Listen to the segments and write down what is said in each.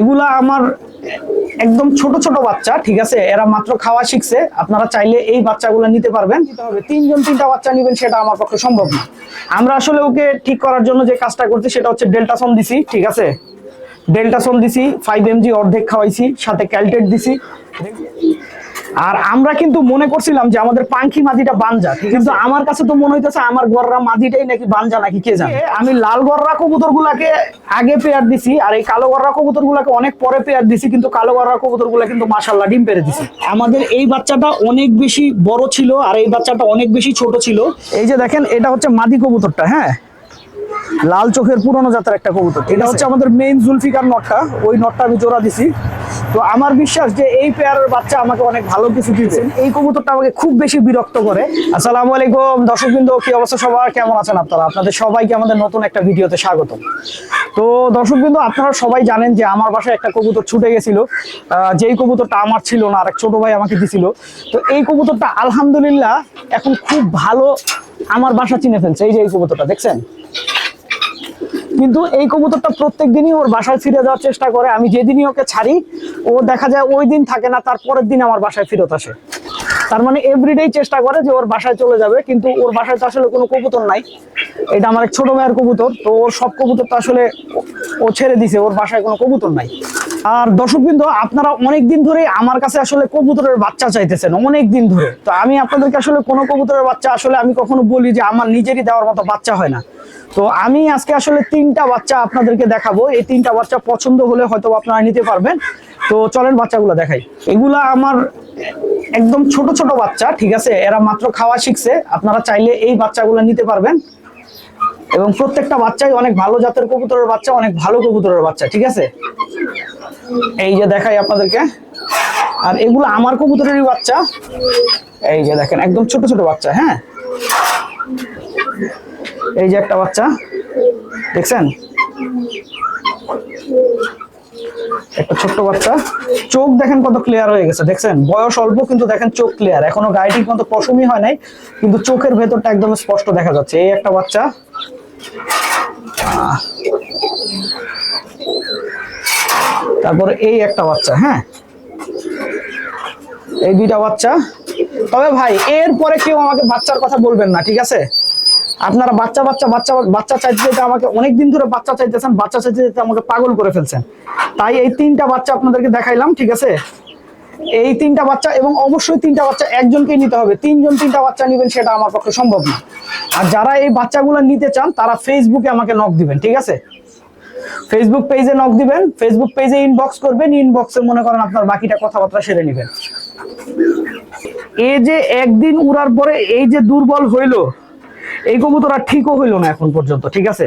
এগুলা আমার একদম ছোট ছোট বাচ্চা, ঠিক আছে? এরা মাত্র খাওয়া শিখছে। আপনারা চাইলে এই বাচ্চাগুলো নিতে পারবেন। নিতে হবে। তিনজন তিনটা বাচ্চা নেবেন, সেটা আমার পক্ষে সম্ভব না। আমরা আসলে ওকে ঠিক করার জন্য যে কাজটা করছি, সেটা হচ্ছে ডেল্টাসন দিছি, ঠিক আছে? ডেল্টাসন দিছি ফাইভ এমজি অর্ধেক খাওয়াইছি, সাথে ক্যালটেট দিছি। আর আমরা কিন্তু মনে করছিলাম যে আমাদের পাঙ্খি মাদিটা বানজা কিন্তু আমার কাছে তো মনে হইতেছে আমার গররা মাদিটাই নাকি বানজা নাকি কে জানে? আমি লাল গররা কবুতর গুলাকে আগে পেয়ার দিছি আর এই কালো গররা কবুতর গুলাকে অনেক পরে পেয়ার দিছি কিন্তু কালো গররা কবুতরগুলা কিন্তু মাসাল্লাহ ডিম পেরে দিছে। আমাদের এই বাচ্চাটা অনেক বেশি বড় ছিল আর এই বাচ্চাটা অনেক বেশি ছোট ছিল। এই যে দেখেন এটা হচ্ছে মাদি কবুতরটা হ্যাঁ? লাল চোখের পুরনো জাতের একটা কবুতর এটা হচ্ছে আমাদের মেইন জুলফিকার নটটা ওই নটটা আমি জোড়া দিছি। তো আমার বিশ্বাস যে এই পেয়ারের বাচ্চা আমাকে অনেক ভালো কিছু দিয়েছেন এই কবুতরটা আমাকে খুব বেশি বিরক্ত করে। আসসালামু আলাইকুম, দর্শকবৃন্দ, কি অবস্থা সবার? কেমন আছেন আপনারা? আপনাদের সবাইকে আমাদের নতুন একটা ভিডিওতে স্বাগত তো দর্শকবৃন্দ, আপনারা সবাই জানেন যে আমার বাসায় একটা কবুতর ছুটে গেছিল। যেই কবুতরটা আমার ছিল না আর এক ছোট ভাই আমাকে দিছিল। তো এই কবুতরটা আলহামদুলিল্লাহ এখন খুব ভালো আমার বাসা চিনে ফেলছে। এই যে এই কবুতরটা, দেখছেন? কিন্তু এই কবুতরটা প্রত্যেক দিনই ওর বাসায় ফিরে যাওয়ার চেষ্টা করে। আমি যেদিনই ওকে ছাড়ি, ও দেখা যায় ওই দিন থাকে না, তার পরের দিন আমার বাসায় ফেরত আসে। তার মানে এভরিডেই চেষ্টা করে যে ওর বাসায় চলে যাবে, কিন্তু ওর বাসায় তো আসলে কোনো কবুতর নাই। এটা আমার এক ছোট ভাইয়ের কবুতর, তো ওর সব কবুতর তো আসলে ও- ও ছেড়ে দিছে, ওর বাসায় কোনো কবুতর নাই। আর দর্শকবৃন্দ, আপনারা অনেক দিন ধরে আমার কাছে আসলে কবুতরের বাচ্চা চাইতেছেন অনেক দিন ধরে। তো আমি আপনাদেরকে আসলে কোনো কবুতরের বাচ্চা আসলে আমি কখনো বলি যে আমার নিজেরই দেওয়ার মতো বাচ্চা হয় না। তো আমি আজকে আসলে তিনটা বাচ্চা আপনাদেরকে দেখাবো। এই তিনটা বাচ্চা পছন্দ হলে হয়তো আপনারা নিতে পারবেন। তো চলেন বাচ্চাগুলো দেখাই। এগুলা আমার একদম ছোট ছোট বাচ্চা, ঠিক আছে? এরা মাত্র খাওয়া শিখছে। আপনারা চাইলে এই বাচ্চাগুলো নিতে পারবেন। এবং প্রত্যেকটা বাচ্চাই অনেক ভালো জাতের কবুতরের বাচ্চা, অনেক ভালো কবুতরের বাচ্চা, ঠিক আছে? এই যে দেখাই আপনাদেরকে। আর এগুলো আমার কবুতরেরই বাচ্চা। এই যে দেখেন, একদম ছোট ছোট বাচ্চা হ্যাঁ? এই যে একটা বাচ্চা, দেখছেন? একটা ছোট্ট বাচ্চা। চোখ দেখেন কত ক্লিয়ার হয়ে গেছে, দেখছেন? বয়স অল্প, কিন্তু দেখেন চোখ ক্লিয়ার এখনও গায়ে ঠিক মতো পশমই হয় নাই, কিন্তু চোখের ভেতরটা একদম স্পষ্ট দেখা যাচ্ছে। এই একটা বাচ্চা। তারপরে এই একটা বাচ্চা হ্যাঁ? এই দুইটা বাচ্চা। তবে ভাই, এরপরে কেউ আমাকে বাচ্চার কথা বলবেন না, ঠিক আছে? আপনারা বাচ্চা বাচ্চা বাচ্চা বাচ্চা চাইতে চাইতে আমাকে অনেক দিন ধরে বাচ্চা চাইতেছেন, বাচ্চা চাইতে চাইতে আমাকে পাগল করে ফেলছেন। তাই এই তিনটা বাচ্চা আপনাদেরকে দেখাইলাম, ঠিক আছে? এই তিনটা বাচ্চা এবং অবশ্যই তিনটা বাচ্চা একজনকেই নিতে হবে। তিনজন তিনটা বাচ্চা নেবেন সেটা আমার পক্ষে সম্ভব না। আর যারা এই বাচ্চাগুলো নিতে চান, তারা ফেসবুকে আমাকে নক দিবেন, ঠিক আছে? ফেসবুক পেজে নক দিবেন ফেসবুক পেজে ইনবক্স করবেন ইনবক্সে মনে করেন আপনার বাকিটা কথাবার্তা সেরে নেবেন। এই যে একদিন উড়ার পরে এই যে দুর্বল হইল এই কবুতর আর ঠিকও হইল না এখন পর্যন্ত, ঠিক আছে?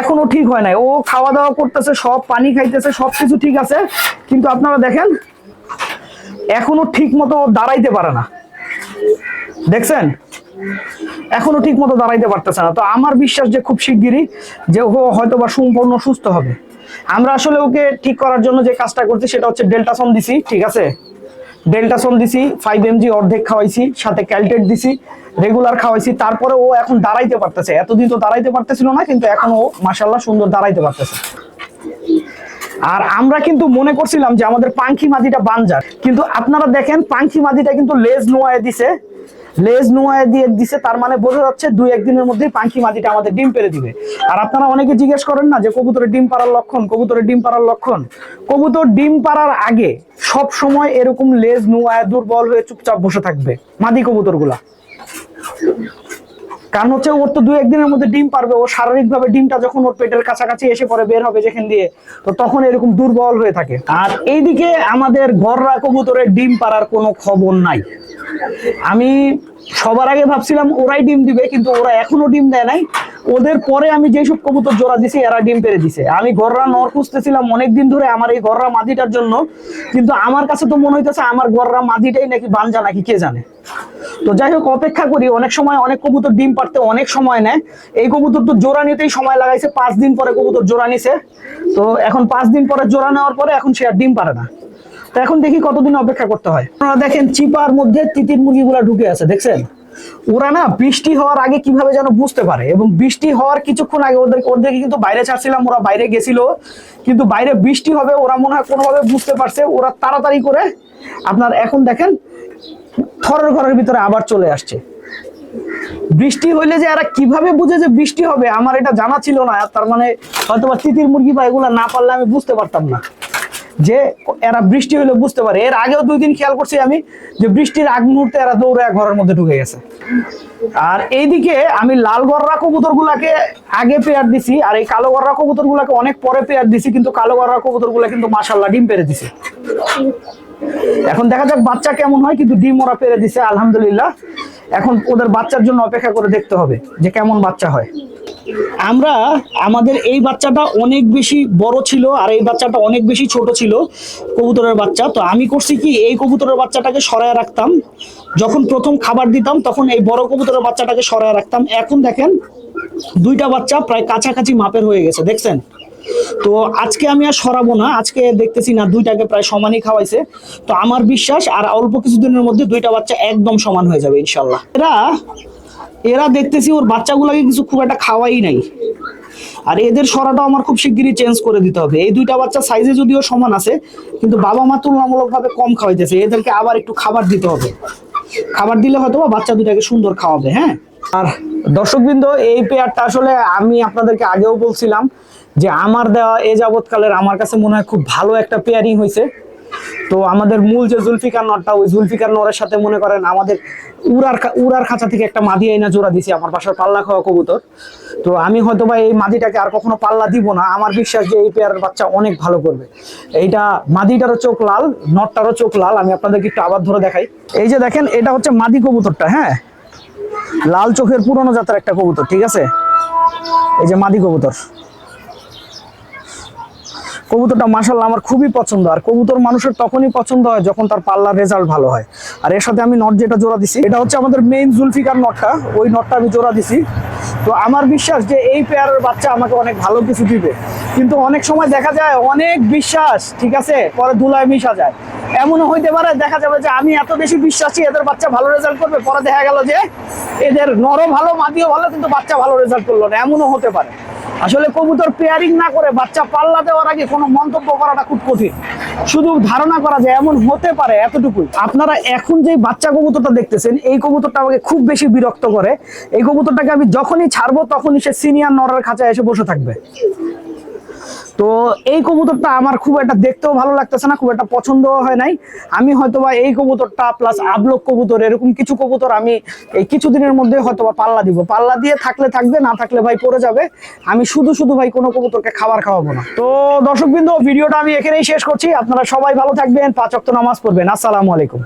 এখনও ঠিক হয় নাই। ও খাওয়া দাওয়া করতেছে, সব পানি খাইতেছে, সবকিছু ঠিক আছে। কিন্তু আপনারা দেখেন, এখনও ঠিক মতো দাঁড়াইতে পারে না। দেখছেন? এখনও ঠিক মতো দাঁড়াইতে পারতেছে না। তো আমার বিশ্বাস যে খুব শিগগিরই যে ও হয়তো বা সম্পূর্ণ সুস্থ হবে। আমরা আসলে ওকে ঠিক করার জন্য যে কাজটা করছি, সেটা হচ্ছে ডেল্টাসন দিছি, ঠিক আছে? ডেল্টাসন দিছি ফাইভ এমজি অর্ধেক খাওয়াইছি, সাথে ক্যালটেট দিছি রেগুলার খাওয়াইছি, তারপরে ও এখন দাঁড়াইতে পারতেছে। এতদিন তো দাঁড়াইতে পারতেছিল না, কিন্তু এখন ও মাসাল্লাহ সুন্দর দাঁড়াইতে পারতেছে। আর আমরা কিন্তু মনে করছিলাম যে আমাদের পাঙ্খি মাদিটা বানজার, কিন্তু আপনারা দেখেন পাঙ্খি মাদিটা কিন্তু লেজ নোয়ায় দিছে। লেজ নোয়ায় দিয়ে দিছে, তার মানে বোঝা যাচ্ছে দুই একদিনের মধ্যেই পাঙ্খি মাদিটা আমাদের ডিম পেরে দিবে। আর আপনারা অনেকে জিজ্ঞেস করেন না যে কবুতরের ডিম পাড়ার লক্ষণ, কবুতরের ডিম পাড়ার লক্ষণ? কবুতর ডিম পাড়ার আগে সব সময় এরকম লেজ নোয়ায় দুর্বল হয়ে চুপচাপ বসে থাকবে, মাদি কবুতরগুলা। কারণ হচ্ছে ওর তো দু একদিনের মধ্যে ডিম পারবে ও শারীরিকভাবে ডিমটা যখন ওর পেটের কাছাকাছি এসে পরে বের হবে যেখান দিয়ে, তো তখন এরকম দুর্বল হয়ে থাকে। আর এইদিকে আমাদের ঘররা কবুতরের ডিম পাড়ার কোনো খবর নাই। আমি সবার আগে ভাবছিলাম ওরাই ডিম দিবে, কিন্তু ওরা এখনও ডিম দেয় নাই। ওদের পরে আমি যেসব কবুতর জোড়া দিছি, এরা ডিম পেরে দিছে। আমি গররা নর খুঁজতেছিলাম অনেকদিন ধরে আমার এই গররা মাদিটার জন্য, কিন্তু আমার কাছে তো মনে হইতেছে আমার গররা মাদিটাই নাকি বানজা নাকি কে জানে। তো যাই হোক, অপেক্ষা করি, অনেক সময় অনেক কবুতর ডিম পারতে অনেক সময় নেয়। এই কবুতর তো জোড়া নিতেই সময় লাগাইছে, পাঁচ দিন পরে কবুতর জোড়া নিছে। তো এখন পাঁচ দিন পরে জোড়া নেওয়ার পরে এখন সে আর ডিম পারে না। এখন দেখি কতদিন অপেক্ষা করতে হয়। আপনারা দেখেন চিপার মধ্যে তিতির মুরগিগুলা ঢুকে আছে, দেখছেন? ওরা না বৃষ্টি হওয়ার আগে কীভাবে যেন বুঝতে পারে এবং বৃষ্টি হওয়ার কিছুক্ষণ আগে ওদের ওদেরকে কিন্তু বাইরে ছাড়ছিলাম, ওরা বাইরে গেছিল। কিন্তু বাইরে বৃষ্টি হবে, ওরা মনে হয় কোনোভাবে বুঝতে পারছে। ওরা তাড়াতাড়ি করে আপনার এখন দেখেন, থরের ঘরের ভিতরে আবার চলে আসছে। বৃষ্টি হইলে যে এরা কীভাবে বুঝে যে বৃষ্টি হবে, আমার এটা জানা ছিল না। তার মানে হয়তো বা তিতির মুরগি বা এগুলো না পারলে আমি বুঝতে পারতাম না। যে এরা বৃষ্টি হইলে বুঝতে পারে। এর আগেও দুই দিন খেয়াল করছি আমি যে বৃষ্টির আগ মুহূর্তে এরা দৌড়ে ঘরের মধ্যে ঢুকে গেছে। আর এইদিকে আমি লাল গররা কবুতর গুলাকে আগে পেয়ার দিছি, আর এই কালো গররা কবুতর গুলাকে অনেক পরে পেয়ার দিছি, কিন্তু কালো গররা কবুতরগুলা কিন্তু মাসাল্লাহ ডিম পেরে দিছে। এখন দেখা যাক বাচ্চা কেমন হয়, কিন্তু ডিম ওরা পেরে দিছে, আলহামদুলিল্লাহ। এখন ওদের বাচ্চার জন্য অপেক্ষা করে দেখতে হবে যে কেমন বাচ্চা হয়। আমরা, আমাদের এই বাচ্চাটা অনেক বেশি বড় ছিল আর এই বাচ্চাটা অনেক বেশি ছোট ছিল, কবুতরের বাচ্চা। তো আমি করছি কি, এই কবুতরের বাচ্চাটাকে সরায় রাখতাম। যখন প্রথম খাবার দিতাম, তখন এই বড় কবুতরের বাচ্চাটাকে সরায় রাখতাম। এখন দেখেন, দুইটা বাচ্চা প্রায় কাছাকাছি মাপের হয়ে গেছে, দেখছেন? তো আজকে আমি আর সরাবো না, আজকে দেখতেছি না দুইটাকে প্রায় সমানই খাওয়াইছে। তো আমার বিশ্বাস আর অল্প কিছুদিনের মধ্যে দুইটা বাচ্চা একদম সমান হয়ে যাবে, ইনশাল্লাহ। এরা এরা দেখতেছি ওর বাচ্চাগুলোকে কিছু খুব একটা খাওয়াই নাই। আর এদের সরাটা আমার খুব শিগগিরই চেঞ্জ করে দিতে হবে। এই দুইটা বাচ্চা সাইজে যদিও সমান আছে, কিন্তু বাবা মা তুলনামূলকভাবে কম খাওয়াইতেছে। এদেরকে আবার একটু খাবার দিতে হবে। খাবার দিলে হয়তো বাচ্চা দুটাকে সুন্দর খাওয়াবে হ্যাঁ? আর দর্শকবৃন্দ, এই পেয়ারটা আসলে আমি আপনাদেরকে আগেও বলছিলাম যে আমার দেওয়া এ যাবৎকালের আমার কাছে মনে হয় খুব ভালো একটা পেয়ারিং হয়েছে। তো আমাদের মূল যে জুলফিকার নটটা, ওই জুলফিকার নরের সাথে মনে করেন আমাদের উড়ার উড়ার খাঁচা থেকে একটা মাদি আইনা জোড়া দিছি আমার বাসার পাল্লা খাওয়া কবুতর। তো আমি হয়তো বা এই মাদিটাকে আর কখনো পাল্লা দিব না। আমার বিশ্বাস যে এই পেয়ারের বাচ্চা অনেক ভালো করবে। এইটা মাদিটারও চোখ লাল, নটটারও চোখ লাল। আমি আপনাদেরকে একটু আবার ধরে দেখাই। এই যে দেখেন, এটা হচ্ছে মাদি কবুতরটা হ্যাঁ? লাল চোখের পুরনো জাতের একটা কবুতর, ঠিক আছে? এই যে মাদি কবুতর। কবুতরটা মাসাল্লাহ আমার খুবই পছন্দ। আর কবুতর মানুষের তখনই পছন্দ হয় যখন তার পাল্লার রেজাল্ট ভালো হয়। আর এর সাথে আমি নট যেটা জোড়া দিছি, এটা হচ্ছে আমাদের মেইন জুলফিকার নটটা ওই নটটা আমি জোড়া দিছি। তো আমার বিশ্বাস যে এই পেয়ারের বাচ্চা আমাকে অনেক ভালো কিছু দিবে। কিন্তু অনেক সময় দেখা যায়, অনেক বিশ্বাস, ঠিক আছে? পরে ধুলায় মিশা যায়। এমনও হইতে পারে, দেখা যাবে যে আমি এত বেশি বিশ্বাসী, এদের বাচ্চা ভালো রেজাল্ট করবে। পরে দেখা গেল যে এদের নরম ভালো, মাদিও ভালো, কিন্তু বাচ্চা ভালো রেজাল্ট করল না। এমনও হতে পারে। আসলে কবুতর পেয়ারিং না করে বাচ্চা পাল্লা দেওয়ার আগে কোনো মন্তব্য করাটা খুব কঠিন। শুধু ধারণা করা যায়, এমন হতে পারে এতটুকুই। আপনারা এখন যে বাচ্চা কবুতরটা দেখতেছেন, এই কবুতরটা আমাকে খুব বেশি বিরক্ত করে। এই কবুতরটাকে আমি যখনই ছাড়বো, তখনই সে সিনিয়র নরের খাঁচায় এসে বসে থাকবে। তো এই কবুতরটা আমার খুব একটা দেখতেও ভালো লাগতেছে না, খুব একটা পছন্দও হয় নাই। আমি হয়তোবা এই কবুতরটা প্লাস আবলক কবুতর, এরকম কিছু কবুতর আমি এই কিছুদিনের মধ্যে হয়তোবা পাল্লা দিব। পাল্লা দিয়ে থাকলে থাকবে, না থাকলে ভাই পড়ে যাবে। আমি শুধু শুধু ভাই কোনো কবুতরকে খাবার খাওয়াবো না। তো দর্শকবৃন্দ, ভিডিওটা আমি এখানেই শেষ করছি। আপনারা সবাই ভালো থাকবেন, পাঁচ ওয়াক্ত নামাজ পড়বেন। আসসালামু আলাইকুম।